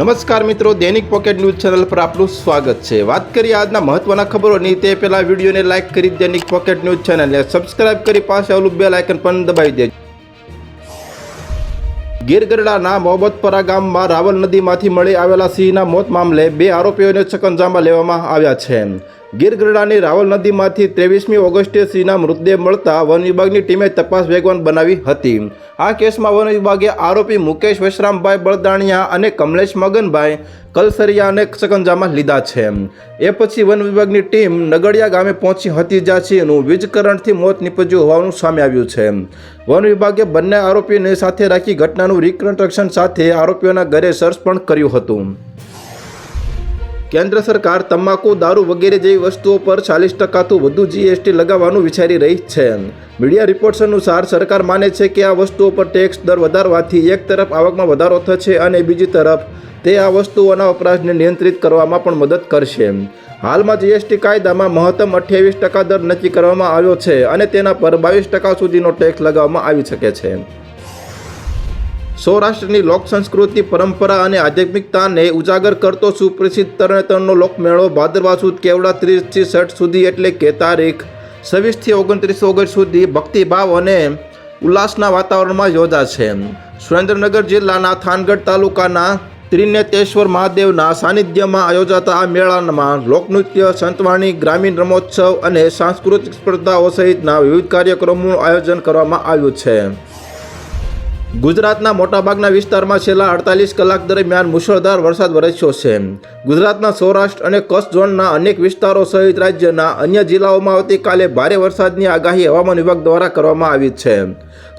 નમસ્કાર મિત્રો, દૈનિક પોકેટ ન્યૂઝ ચેનલ પર આપનું સ્વાગત છે. વાત કરીએ આજના મહત્વના ખબરોની, તે પહેલા વિડીયોને લાઇક કરી દૈનિક પોકેટ ન્યૂઝ ચેનલને સબસ્ક્રાઇબ કરી પાસે આવેલું બેલ આઇકન પણ દબાવી દેજો. ગીર મોહબતપરા ગામમાં રાવલ નદીમાંથી મળી આવેલા સિંહના મોત મામલે બે આરોપીઓને સકંજામાં લેવામાં આવ્યા છે. ગીરગરડાની રાવલ નદીમાંથી ત્રેવીસમી ઓગસ્ટે સિંહના મૃતદેહ મળતા વન વિભાગની ટીમે તપાસ વેગવાન બનાવી હતી. આ કેસમાં વન વિભાગે આરોપી મુકેશ વશરામભાઈ બળદાણિયા અને કમલેશ મગનભાઈ કલસરિયાને સકંજામાં લીધા છે. એ પછી વન વિભાગની ટીમ નગડિયા ગામે પહોંચી હતી જ્યાં સિંહનું વીજકરણથી મોત નીપજ્યું હોવાનું સામે આવ્યું છે. વન વિભાગે બંને આરોપીને સાથે રાખી ઘટનાનું રિકન્સ્ટ્રક્શન સાથે આરોપીઓના ઘરે સર્ચ પણ કર્યું હતું. કેન્દ્ર સરકાર તમાકુ, દારૂ વગેરે જેવી વસ્તુઓ પર ચાલીસ ટકાથી વધુ જીએસટી લગાવવાનું વિચારી રહી છે. મીડિયા રિપોર્ટ્સ અનુસાર સરકાર માને છે કે આ વસ્તુઓ પર ટેક્સ દર વધારવાથી એક તરફ આવકમાં વધારો થશે અને બીજી તરફ તે આ વસ્તુઓના વપરાશને નિયંત્રિત કરવામાં પણ મદદ કરશે. હાલમાં જીએસટી કાયદામાં મહત્તમ અઠ્યાવીસ ટકા દર નક્કી કરવામાં આવ્યો છે અને તેના પર બાવીસ ટકા સુધીનો ટેક્સ લગાવવામાં આવી શકે છે. સૌરાષ્ટ્રની લોક સંસ્કૃતિ, પરંપરા અને આધ્યાત્મિકતાને ઉજાગર કરતો સુપ્રસિદ્ધ તરણેતરનો લોકમેળો ભાદરવા સુદ કેવડા ત્રીસથી સઠ સુધી એટલે કે તારીખ છવ્વીસથી ઓગણત્રીસ ઓગસ્ટ સુધી ભક્તિભાવ અને ઉલ્લાસના વાતાવરણમાં યોજાશે સુરેન્દ્રનગર જિલ્લાના થાનગઢ તાલુકાના ત્રિનેતેશ્વર મહાદેવના સાનિધ્યમાં આયોજાતા આ મેળામાં લોકનૃત્ય, સંતવાણી, ગ્રામીણ રમોત્સવ અને સાંસ્કૃતિક સ્પર્ધાઓ સહિતના વિવિધ કાર્યક્રમોનું આયોજન કરવામાં આવ્યું છે. ગુજરાતના મોટાભાગના વિસ્તારમાં છેલ્લા અડતાલીસ કલાક દરમિયાન મુશળધાર વરસાદ વરસ્યો છે. ગુજરાતના સૌરાષ્ટ્ર અને કચ્છ ઝોનના અનેક વિસ્તારો સહિત રાજ્યના અન્ય જિલ્લાઓમાં આવતીકાલે ભારે વરસાદની આગાહી હવામાન વિભાગ દ્વારા કરવામાં આવી છે.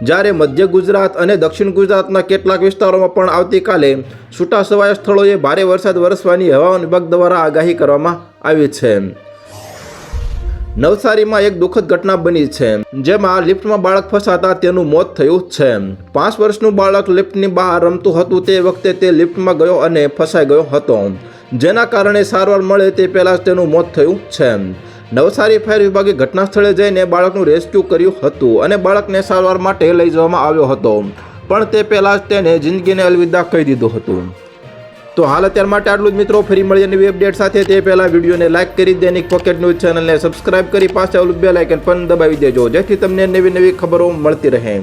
જ્યારે મધ્ય ગુજરાત અને દક્ષિણ ગુજરાતના કેટલાક વિસ્તારોમાં પણ આવતીકાલે છૂટાછવાયા સ્થળોએ ભારે વરસાદ વરસવાની હવામાન વિભાગ દ્વારા આગાહી કરવામાં આવી છે. નવસારીમાં એક દુઃખદ ઘટના બની છે, જેમાં લિફ્ટમાં બાળક ફસાતા તેનું મોત થયું છે. પાંચ વર્ષનું બાળક લિફ્ટની બહાર રમતું હતું તે વખતે તે લિફ્ટમાં ગયો અને ફસાઈ ગયો હતો. જેના કારણે સારવાર મળે તે પહેલાં જ તેનું મોત થયું છે. નવસારી ફાયર વિભાગે ઘટના સ્થળે જઈને બાળકનું રેસ્ક્યુ કર્યું હતું અને બાળકને સારવાર માટે લઈ જવામાં આવ્યો હતો. પણ તે પહેલાં જ તેને જિંદગીને અલવિદા કહી દીધું હતું. તો હાલ અત્યાર માટે આટલું જ મિત્રો. ફરી મળીએ નવી અપડેટ સાથે. તે પહેલાં વિડીયોને લાઇક કરી દૈનિક પોકેટ ન્યૂઝ ચેનલને સબસ્ક્રાઇબ કરી પાસે આવેલું બે લાઇકન પણ દબાવી દેજો. જેથી તમને નવી નવી ખબરો મળતી રહે.